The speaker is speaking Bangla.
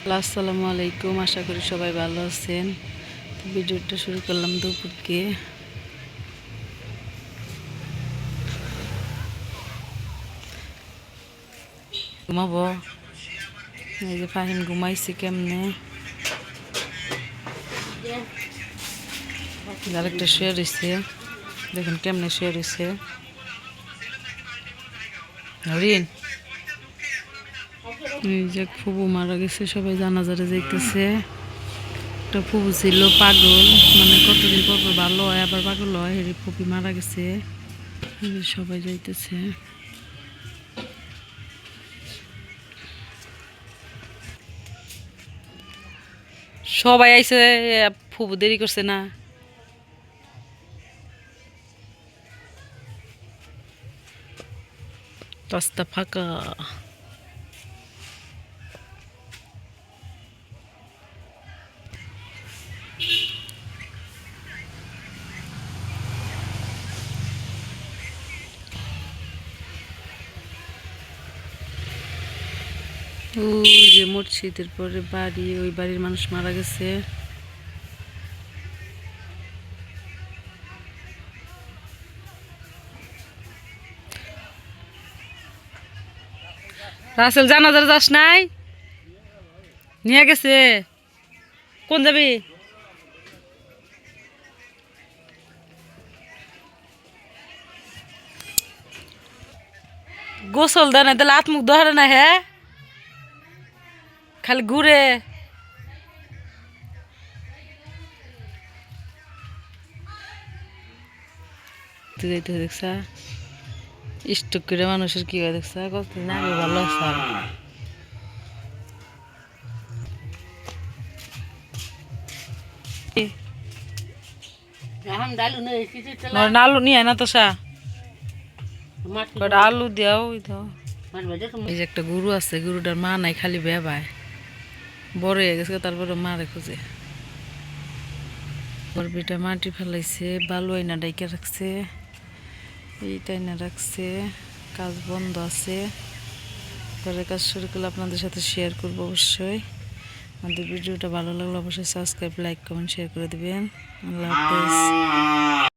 আসসালামু আলাইকুম। আশা করি সবাই ভালো আছেন। ভিডিওটা শুরু করলাম দুপুরকে। ঘুমাবো। এই যে ফাহিম ঘুমাইছে কেমনে? আরেকটা শুয়ে রয়েছে। দেখুন কেমনে শুয়ে রয়েছে। এই যে ফুবু মারা গেছে, সবাই জানাজারে যাইতেছে। একটা ফুবু ছিল পাগল মানে কতদিন পর পর ভালো হয়, আবার পাগল হয়, হেরি ফুপি মারা গেছে। সবাই যাইতেছে। সবাই আইছে, ফুবু দেরি করছে না। রাস্তা ফাঁকা। ওই যে মসজিদের পরে বাড়ি, ওই বাড়ির মানুষ মারা গেছে। রাসেল, জানাজার যাস নাই? নিয়ে গেছে। কোন যাবি? গোসল দেয় না তাহলে আত্মুখ ধরে না হ্যাঁ? খালি ঘুরে। তুই যাইতে দেখছা স্টক করে মানুষের কি হয় দেখছা কতদিন আগে ভালো আছে আলু নিয়ে না তো সা আলু দাও এই যে একটা গরু আছে গরুটার মা নাই খালি বেবায়। বড় হয়ে গেছে, তারপরে মারে খুঁজে। বরবিটা মাটি ফেলাইছে, বালু আইনা ডাইকে রাখছে এইটা আইনা রাখছে, কাজ বন্ধ আছে। পরে কাজ শুরু করলে আপনাদের সাথে শেয়ার করব অবশ্যই। আমাদের ভিডিওটা ভালো লাগলে অবশ্যই সাবস্ক্রাইব লাইক কমেন্ট শেয়ার করে দেবেন। আল্লাহ হাফেজ।